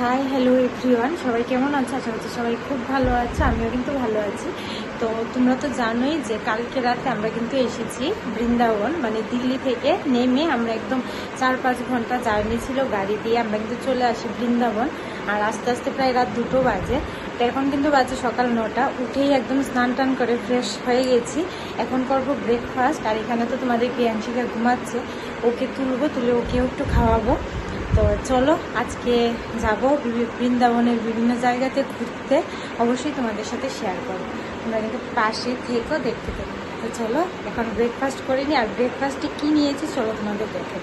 Hi hello everyone সবাই কেমন আছে? আশা করছি সবাই খুব ভালো আছে, আমিও কিন্তু ভালো আছি। তো তোমরা তো জানোই যে কালকে রাতে আমরা কিন্তু এসেছি বৃন্দাবন মানে দিল্লি থেকে নেমে আমরা একদম চার পাঁচ ঘণ্টা জার্নি ছিল গাড়ি দিয়ে আমরা কিন্তু চলে আসি বৃন্দাবন। আর আস্তে আস্তে প্রায় রাত দুটো বাজে। তো এখন কিন্তু বাজে সকাল নটা। উঠেই একদম স্নান টান করে ফ্রেশ হয়ে গেছি। এখন করব ব্রেকফাস্ট আর এখানে তো তোমাদের প্রিয়াংশিকা ঘুমাচ্ছে। ওকে তুলবো, তুলে ওকেও একটু খাওয়াবো। তো চলো, আজকে যাব বৃন্দাবনের বিভিন্ন জায়গাতে ঘুরতে। অবশ্যই তোমাদের সাথে শেয়ার করব। তোমরা কিন্তু পাশে থেকেও দেখতে থাকো। তো চলো, এখন ব্রেকফাস্ট করে নিই আর ব্রেকফাস্টে কী নিয়েছি, চলো তোমাদের দেখে।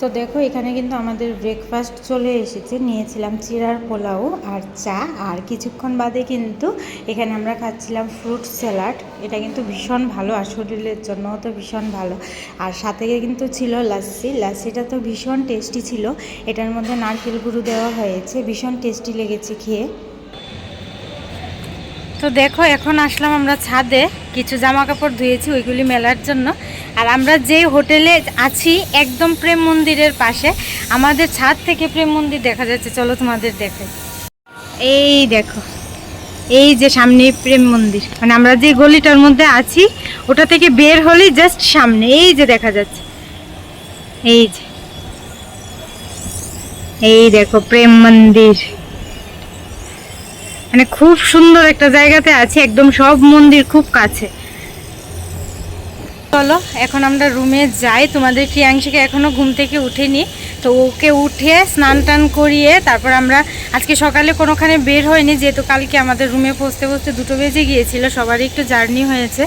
তো দেখো, এখানে কিন্তু আমাদের ব্রেকফাস্ট চলে এসেছে। নিয়েছিলাম চিরার পোলাও আর চা। আর কিছুক্ষণ বাদে কিন্তু এখানে আমরা খাচ্ছিলাম ফ্রুট স্যালাড এটা কিন্তু ভীষণ ভালো, আর শরীরের জন্যও তো ভীষণ ভালো। আর সাথে কিন্তু ছিল লাচ্ছি। লাচ্ছিটা তো ভীষণ টেস্টি ছিল। এটার মধ্যে নারকেল গুঁড়ো দেওয়া হয়েছে। ভীষণ টেস্টি লেগেছে খেয়ে। তো দেখো, এখন আসলাম আমরা ছাদে। কিছু জামা কাপড় ধুয়েছি, ওইগুলি মেলার জন্য। আর আমরা যে হোটেলে আছি, একদম প্রেম মন্দিরের পাশে, আমাদের ছাদ থেকে প্রেম মন্দির দেখা যাচ্ছে। চলো তোমাদের দেখে। এই দেখো, এই যে সামনে প্রেম মন্দির। মানে আমরা যে গলিটার মধ্যে আছি, ওটা থেকে বের হলেই জাস্ট সামনে। এই যে দেখা যাচ্ছে। এই যে। এই দেখো, প্রেম মন্দির। মানে খুব সুন্দর একটা জায়গাতে আছে, একদম সব মন্দির খুব কাছে। চলো, এখন আমরা রুমে যাই। তোমাদের প্রিয়াংশীকে এখনও ঘুম থেকে উঠেনি। তো ওকে উঠে স্নান টান করিয়ে তারপর আমরা, আজকে সকালে কোনোখানে বের হয়নি, যেহেতু কালকে আমাদের রুমে পৌঁছতে পৌঁছতে দুটো বেজে গিয়েছিল, সবারই একটু জার্নি হয়েছে।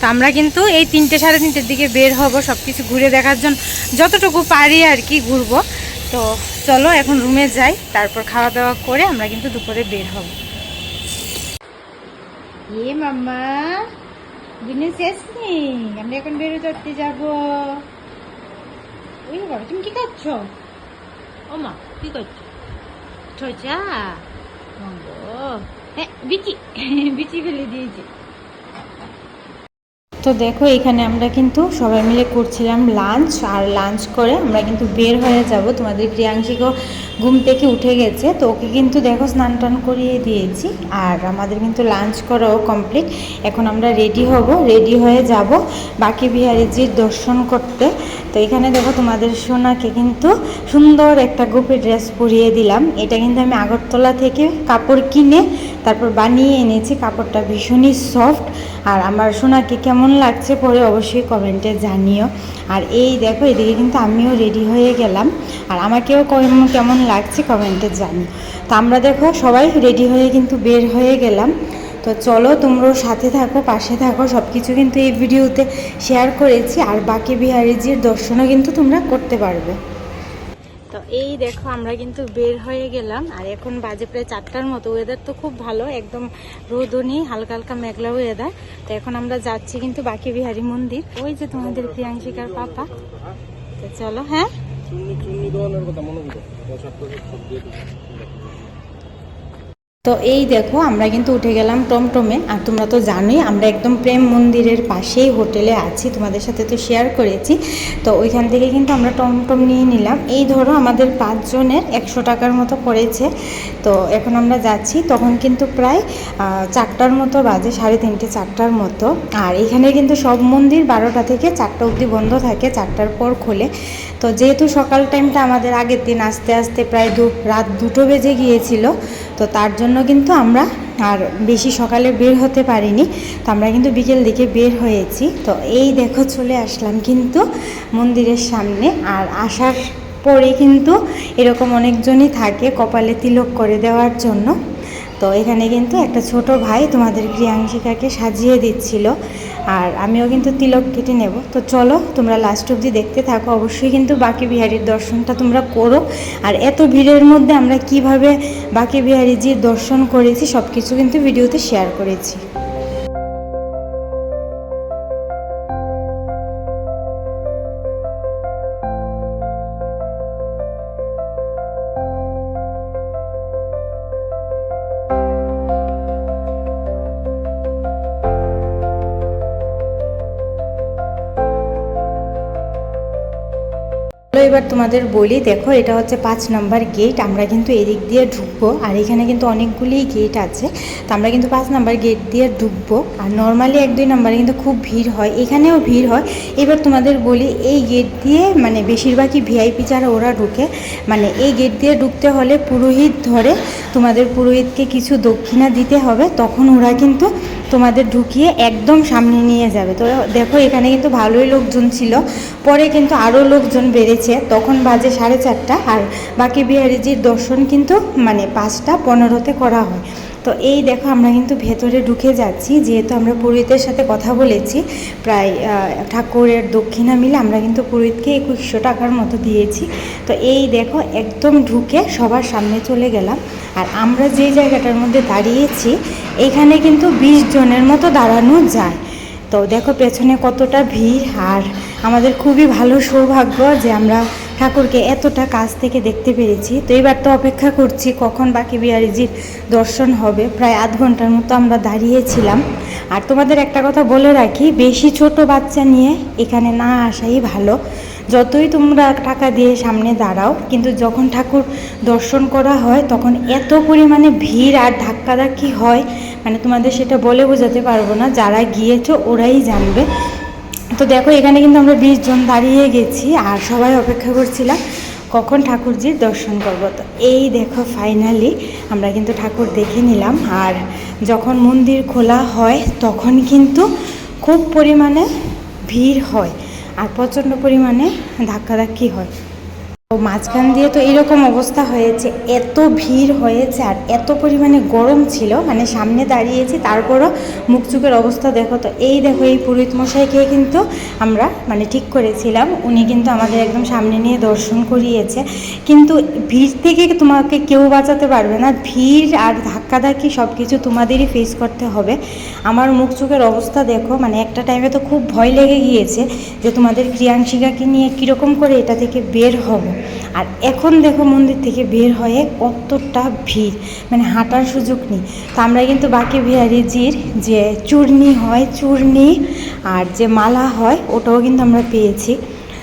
তো আমরা কিন্তু এই তিনটে সাড়ে তিনটের দিকে বের হব সব কিছু ঘুরে দেখার জন্য যতটুকু পারি আর কি ঘুরবো। তো চলো, এখন রুমে যাই, তারপর খাওয়া দাওয়া করে আমরা কিন্তু দুপুরে বের হব। এ মাম্মা দিনে শেষ নেই আমরা এখন বেরো চড়তে যাব। ওই বাবা তুমি কি করছ ও মা কি করছ? ছোচা হ্যাঁ বিচি বিচি ফেলে দিয়েছি। তো দেখো এখানে আমরা কিন্তু সবাই মিলে করছিলাম লাঞ্চ আর লাঞ্চ করে আমরা কিন্তু বের হয়ে যাব। তোমাদের প্রিয়াংশীকেও ঘুম থেকে উঠে গেছে, তো ওকে কিন্তু দেখো স্নান টান করিয়ে দিয়েছি, আর আমাদের কিন্তু লাঞ্চ করাও কমপ্লিট। এখন আমরা রেডি হব, রেডি হয়ে যাব বাকি বিহারিজির দর্শন করতে। তো এখানে দেখো তোমাদের সোনাকে কিন্তু সুন্দর একটা গোপী ড্রেস পরিয়ে দিলাম। এটা কিন্তু আমি আগরতলা থেকে কাপড় কিনে তারপর বানিয়ে এনেছি, কাপড়টা ভীষণই সফট। আর আমার সোনাকে কেমন লাগছে পরে অবশ্যই কমেন্টে জানিও। আর এই দেখো এদিকে কিন্তু আমিও রেডি হয়ে গেলাম। আর আমাকেও কেমন লাগছে, কমেন্টে জানি। তো আমরা দেখো সবাই রেডি হয়ে কিন্তু বের হয়ে গেলাম। তো চলো তোমরাও সাথে থাকো, পাশে থাকো। সব কিছু কিন্তু এই ভিডিওতে শেয়ার করেছি। আর বাকি বিহারিজির দর্শনও কিন্তু তোমরা করতে পারবে। তো এই দেখো আমরা কিন্তু বের হয়ে গেলাম। আর এখন বাজে প্রায় চারটার মতো। ওয়েদার তো খুব ভালো, একদম রোদও নেই, হালকা হালকা মেঘলা ওয়েদার তো এখন আমরা যাচ্ছি কিন্তু বাকি বিহারি মন্দির। ওই যে তোমাদের প্রিয়াংশিকার পাপা। তো চলো হ্যাঁ? চুন্নি চুন্নি দোকানের কথা মনে করো পঁচাত্তর সব দিয়ে দিবো। তো এই দেখো, আমরা কিন্তু উঠে গেলাম টমটমে। আর তোমরা তো জানোই, আমরা একদম প্রেম মন্দিরের পাশেই হোটেলে আছি। তোমাদের সাথে তো শেয়ার করেছি। তো ওইখান থেকে কিন্তু আমরা টমটম নিয়ে নিলাম। এই ধরো, আমাদের পাঁচজনের একশো টাকার মতো পড়েছে। তো এখন আমরা যাচ্ছি, তখন কিন্তু প্রায় চারটার মতো বাজে, সাড়ে তিনটে, চারটার মতো। আর এখানে কিন্তু সব মন্দির বারোটা থেকে চারটা অবধি বন্ধ থাকে, চারটার পর খোলে। তো যেহেতু সকাল টাইমটা আমাদের আগের দিন আস্তে আস্তে প্রায় দু, রাত দুটো বেজে গিয়েছিল তো তার জন্য কিন্তু আমরা আর বেশি সকালে বের হতে পারিনি। তো আমরা কিন্তু বিকেল দিকে বের হয়েছি। তো এই দেখো চলে আসলাম কিন্তু মন্দিরের সামনে। আর আসার পরে কিন্তু এরকম অনেকজনই থাকে কপালে তিলক করে দেওয়ার জন্য। তো এখানে কিন্তু একটা ছোট ভাই তোমাদের প্রিয়াংশিকাকে সাজিয়ে দিচ্ছিল। আর আমিও কিন্তু তিলক কেটে নেব। তো চলো, তোমরা লাস্ট অবধি দেখতে থাকো। অবশ্যই কিন্তু বাকি বিহারির দর্শনটা তোমরা করো। আর এত ভিড়ের মধ্যে আমরা কীভাবে বাকি বিহারিজির দর্শন করেছি সব কিছু কিন্তু ভিডিওতে শেয়ার করেছি। এবার তোমাদের বলি, দেখো এটা হচ্ছে পাঁচ নাম্বার গেট আমরা কিন্তু এদিক দিয়ে ঢুকবো, আর এখানে কিন্তু অনেকগুলি গেট আছে, তো আমরা কিন্তু পাঁচ নাম্বার গেট দিয়ে ঢুকবো, আর নর্মালি এক দুই নাম্বারে কিন্তু খুব ভিড় হয়, এখানেও ভিড় হয়। এবার তোমাদের বলি, এই গেট দিয়ে মানে বেশিরভাগই ভিআইপি যারা ওরা ঢুকে মানে এই গেট দিয়ে ঢুকতে হলে পুরোহিত ধরে, তোমাদের পুরোহিতকে কিছু দক্ষিণা দিতে হবে, তখন ওরা কিন্তু তোমাদের ঢুকিয়ে একদম সামনে নিয়ে যাবে। তো দেখো, এখানে কিন্তু ভালোই লোকজন ছিল। পরে কিন্তু আরও লোকজন বেড়েছে। তখন বাজে সাড়ে চারটা। আর বাকি বিহারিজির দর্শন কিন্তু মানে পাঁচটা পনেরোতে করা হয়। তো এই দেখো আমরা কিন্তু ভেতরে ঢুকে যাচ্ছি, যেহেতু আমরা পুরোহিতের সাথে কথা বলেছি, প্রায় ঠাকুরের দক্ষিণা মিলে আমরা কিন্তু পুরোহিতকে একুশশো টাকার মতো দিয়েছি। তো এই দেখো একদম ঢুকে সবার সামনে চলে গেলাম। আর আমরা যেই জায়গাটার মধ্যে দাঁড়িয়েছি, এখানে কিন্তু বিশ জনের মতো দাঁড়ানো যায়। তো দেখো পেছনে কতটা ভিড়, আর আমাদের খুবই ভালো সৌভাগ্য যে আমরা ঠাকুরকে এতটা কাছ থেকে দেখতে পেরেছি। তো এবার তো অপেক্ষা করছি কখন বাকি বিহারিজির দর্শন হবে। প্রায় আধ ঘণ্টার মতো আমরা দাঁড়িয়েছিলাম। আর তোমাদের একটা কথা বলে রাখি, বেশি ছোট বাচ্চা নিয়ে এখানে না আসাই ভালো। যতই তোমরা টাকা দিয়ে সামনে দাঁড়াও, কিন্তু যখন ঠাকুর দর্শন করা হয়, তখন এত পরিমাণে ভিড় আর ধাক্কাধাক্কি হয়। মানে তোমাদের সেটা বলে বোঝাতে পারব না, যারা গিয়েছো ওরাই জানবে। তো দেখো, এখানে কিন্তু আমরা বিশ জন দাঁড়িয়ে গেছি আর সবাই অপেক্ষা করছিলাম কখন ঠাকুরজির দর্শন করব। তো এই দেখো ফাইনালি আমরা কিন্তু ঠাকুর দেখে নিলাম আর যখন মন্দির খোলা হয় তখন কিন্তু খুব পরিমাণে ভিড় হয় আর প্রচণ্ড পরিমাণে ধাক্কাধাক্কি হয়। তো মাঝখান দিয়ে তো এরকম অবস্থা হয়েছে। এত ভিড় হয়েছে আর এত পরিমাণে গরম ছিল মানে সামনে দাঁড়িয়েছি, তারপরও মুখ চুকের অবস্থা দেখো তো। এই দেখো, এই পুরোহিত মশাইকে কিন্তু আমরা মানে ঠিক করেছিলাম। উনি কিন্তু আমাদের একদম সামনে নিয়ে দর্শন করিয়েছে। কিন্তু ভিড় থেকে তোমাকে কেউ বাঁচাতে পারবে না। ভিড় আর ধাক্কাধাক্কি সব কিছু তোমাদেরই ফেস করতে হবে। আমার মুখ চোখের অবস্থা দেখো মানে একটা টাইমে তো খুব ভয় লেগে গিয়েছে যে তোমাদের ক্রিয়াংশিকাকে নিয়ে কীরকম করে এটা থেকে বের হব। আর এখন দেখো মন্দির থেকে বের হয়ে কতটা ভিড় মানে হাঁটার সুযোগ নেই। তো আমরা কিন্তু বাকি বিহারিজির যে চূর্ণি হয়, চূর্ণি আর যে মালা হয়, ওটাও কিন্তু আমরা পেয়েছি।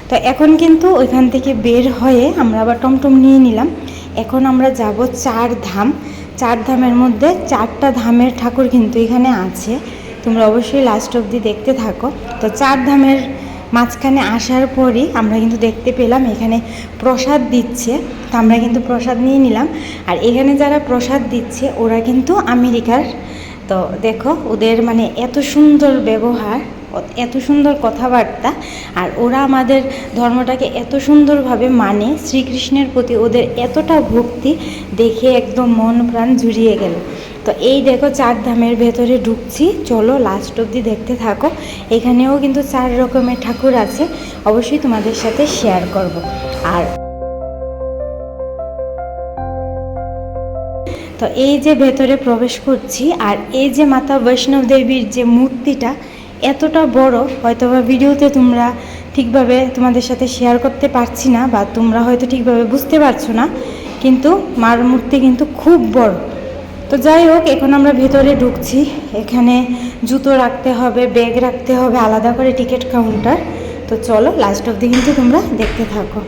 তো এখন কিন্তু ওইখান থেকে বের হয়ে আমরা আবার টমটম নিয়ে নিলাম। এখন আমরা যাব চার ধাম। চার ধামের মধ্যে চারটা ধামের ঠাকুর কিন্তু এখানে আছে। তোমরা অবশ্যই লাস্ট অবধি দেখতে থাকো। তো চার ধামের মাঝখানে আসার পরই আমরা কিন্তু দেখতে পেলাম এখানে প্রসাদ দিচ্ছে। তো আমরা কিন্তু প্রসাদ নিয়ে নিলাম। আর এখানে যারা প্রসাদ দিচ্ছে, ওরা কিন্তু আমেরিকার। তো দেখো, ওদের মানে এত সুন্দর ব্যবহার, এত সুন্দর কথাবার্তা, আর ওরা আমাদের ধর্মটাকে এত সুন্দরভাবে মানে শ্রীকৃষ্ণের প্রতি ওদের এতটা ভক্তি দেখে একদম মন প্রাণ জুড়িয়ে গেল। তো এই দেখো চার ধামের ভেতরে ঢুকছি। চলো লাস্ট অবধি দেখতে থাকো। এখানেও কিন্তু চার রকমের ঠাকুর আছে। অবশ্যই তোমাদের সাথে শেয়ার করব। আর তো এই যে ভেতরে প্রবেশ করছি, আর এই যে মাতা বৈষ্ণব দেবীর যে মূর্তিটা, এতটা বড়, হয়তোবা ভিডিওতে তোমরা ঠিকভাবে তোমাদের সাথে শেয়ার করতে পারছি না, বা তোমরা হয়তো ঠিকভাবে বুঝতে পারছ না, কিন্তু মার মূর্তি কিন্তু খুব বড়। তো যাই হোক, এখন আমরা ভেতরে ঢুকছি। এখানে জুতো রাখতে হবে, ব্যাগ রাখতে হবে, আলাদা করে টিকিট কাউন্টার। তো চলো লাস্ট অবধি কিন্তু তোমরা দেখতে থাকো।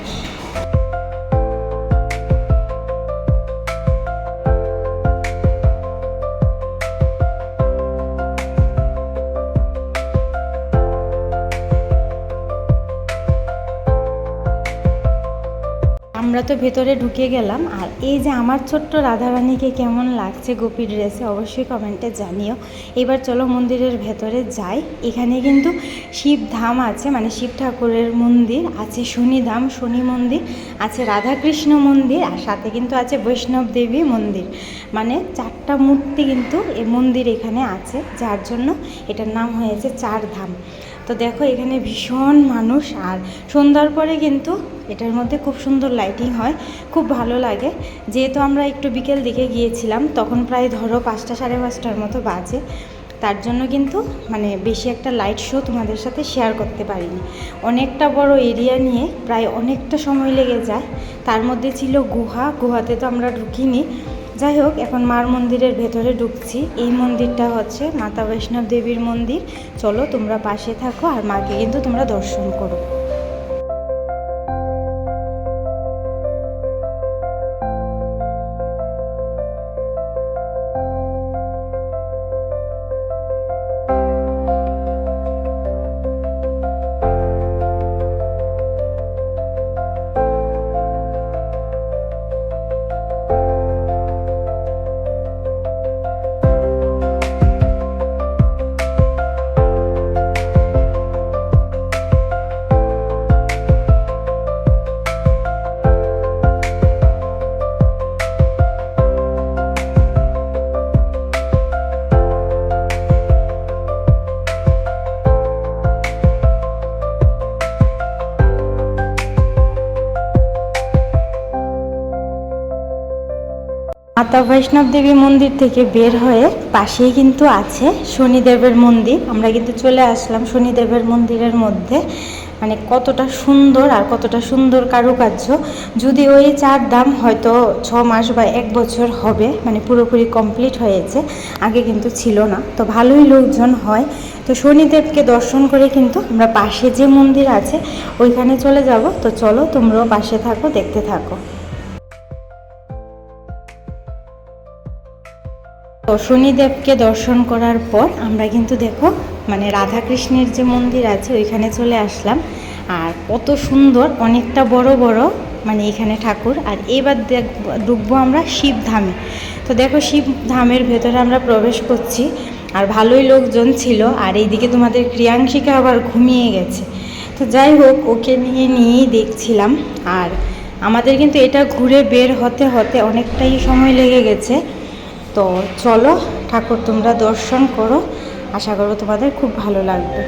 তো ভেতরে ঢুকে গেলাম। আর এই যে আমার ছোট্ট রাধারানীকে কেমন লাগছে গোপী ড্রেসে অবশ্যই কমেন্টে জানিও। এবার চলো মন্দিরের ভেতরে যাই। এখানে কিন্তু শিব ধাম আছে মানে শিব ঠাকুরের মন্দির আছে শনিধাম শনি মন্দির, আছে রাধাকৃষ্ণ মন্দির, আর সাথে কিন্তু আছে বৈষ্ণব দেবী মন্দির। মানে চারটা মূর্তি কিন্তু এই মন্দির এখানে আছে, যার জন্য এটার নাম হয়েছে চার ধাম। তো দেখো এখানে ভীষণ মানুষ, আর সন্ধ্যার পরে কিন্তু এটার মধ্যে খুব সুন্দর লাইটিং হয়, খুব ভালো লাগে। যেহেতু আমরা একটু বিকেল দিকে গিয়েছিলাম, তখন প্রায় ধরো পাঁচটা সাড়ে পাঁচটার মতো বাজে। তার জন্য কিন্তু মানে বেশি একটা লাইট শো তোমাদের সাথে শেয়ার করতে পারিনি। অনেকটা বড় এরিয়া নিয়ে প্রায় অনেকটা সময় লেগে যায়। তার মধ্যে ছিল গুহা, গুহাতে তো আমরা ঢুকিনি। যাই হোক, এখন মার মন্দিরের ভেতরে ঢুকছি। এই মন্দিরটা হচ্ছে মাতা বৈষ্ণব দেবীর মন্দির। চলো তোমরা পাশে থাকো আর মাকে কিন্তু তোমরা দর্শন করো। মাতা বৈষ্ণব দেবী মন্দির থেকে বের হয়ে পাশেই কিন্তু আছে শনিদেবের মন্দির। আমরা কিন্তু চলে আসলাম শনিদেবের মন্দিরের মধ্যে। মানে কতটা সুন্দর আর কতটা সুন্দর কারুকার্য। যদি ওই চার দাম হয়তো ছ মাস বা এক বছর হবে মানে পুরোপুরি কমপ্লিট হয়েছে, আগে কিন্তু ছিল না। তো ভালোই লোকজন হয়। তো শনিদেবকে দর্শন করে কিন্তু আমরা পাশে যে মন্দির আছে, ওইখানে চলে যাব। তো চলো তোমরাও পাশে থাকো, দেখতে থাকো। তো শনিদেবকে দর্শন করার পর আমরা কিন্তু দেখো মানে রাধাকৃষ্ণের যে মন্দির আছে, ওইখানে চলে আসলাম। আর কত সুন্দর, অনেকটা বড় বড় মানে এখানে ঠাকুর। আর এবার ঢুকবো আমরা শিবধামে তো দেখো শিবধামের ভেতরে আমরা প্রবেশ করছি। আর ভালোই লোকজন ছিল, আর এইদিকে তোমাদের ক্রিয়াংশিকা আবার ঘুমিয়ে গেছে। তো যাই হোক, ওকে নিয়ে নিয়েই দেখছিলাম। আর আমাদের কিন্তু এটা ঘুরে বের হতে হতে অনেকটাই সময় লেগে গেছে। তো চলো ঠাকুর তোমরা দর্শন করো। আশা করো তোমাদের খুব ভালো লাগবে।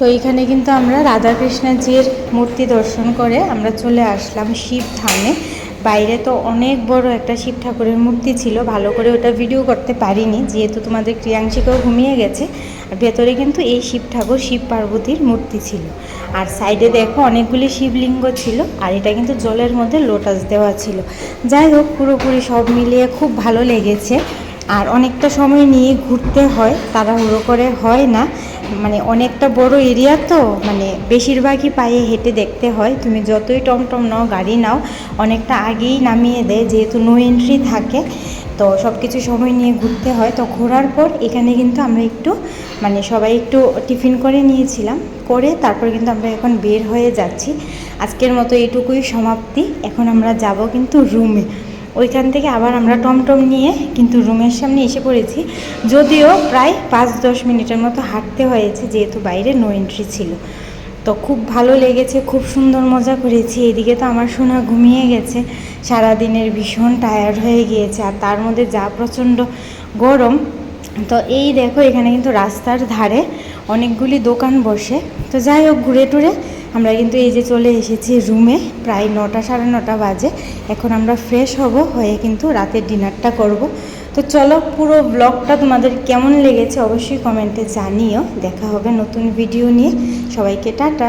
তো এইখানে কিন্তু আমরা রাধাকৃষ্ণজির মূর্তি দর্শন করে আমরা চলে আসলাম শিব ধামে। বাইরে তো অনেক বড় একটা শিব ঠাকুরের মূর্তি ছিল, ভালো করে ওটা ভিডিও করতে পারিনি, যেহেতু তোমাদের ক্রিয়াংশিকাও ঘুমিয়ে গেছে। আর ভেতরে কিন্তু এই শিব ঠাকুর, শিব পার্বতীর মূর্তি ছিল। আর সাইডে দেখো অনেকগুলি শিবলিঙ্গ ছিল, আর এটা কিন্তু জলের মধ্যে লোটাস দেওয়া ছিল। যাই হোক, পুরোপুরি সব মিলিয়ে খুব ভালো লেগেছে। আর অনেকটা সময় নিয়ে ঘুরতে হয়, তাড়াহুড়ো করে হয় না। মানে অনেকটা বড় এরিয়া তো মানে বেশিরভাগই পায়ে হেঁটে দেখতে হয়। তুমি যতই টমটম নাও, গাড়ি নাও, অনেকটা আগেই নামিয়ে দেয়, যেহেতু নো এন্ট্রি থাকে। তো সব কিছু সময় নিয়ে ঘুরতে হয়। তো ঘোরার পর এখানে কিন্তু আমরা একটু মানে সবাই একটু টিফিন করে নিয়েছিলাম। করে তারপর কিন্তু আমরা এখন বের হয়ে যাচ্ছি। আজকের মতো এটুকুই সমাপ্তি। এখন আমরা যাব কিন্তু রুমে ওইখান থেকে আবার আমরা টমটম নিয়ে কিন্তু রুমের সামনে এসে পড়েছি। যদিও প্রায় পাঁচ দশ মিনিটের মতো হাঁটতে হয়েছে, যেহেতু বাইরে নো এন্ট্রি ছিল। তো খুব ভালো লেগেছে, খুব সুন্দর মজা করেছি। এদিকে তো আমার সোনা ঘুমিয়ে গেছে। সারাদিনের ভীষণ টায়ার্ড হয়ে গিয়েছে আর তার মধ্যে যা প্রচণ্ড গরম। তো এই দেখো এখানে কিন্তু রাস্তার ধারে অনেকগুলি দোকান বসে। তো যাই হোক, ঘুরে টুরে আমরা কিন্তু এই যে চলে এসেছি রুমে, প্রায় নটা সাড়ে নটা বাজে। এখন আমরা ফ্রেশ হব, হয়ে কিন্তু রাতের ডিনারটা করব। তো চলো পুরো ব্লগটা তোমাদের কেমন লেগেছে অবশ্যই কমেন্টে জানিও। দেখা হবে নতুন ভিডিও নিয়ে। সবাইকে টাটা।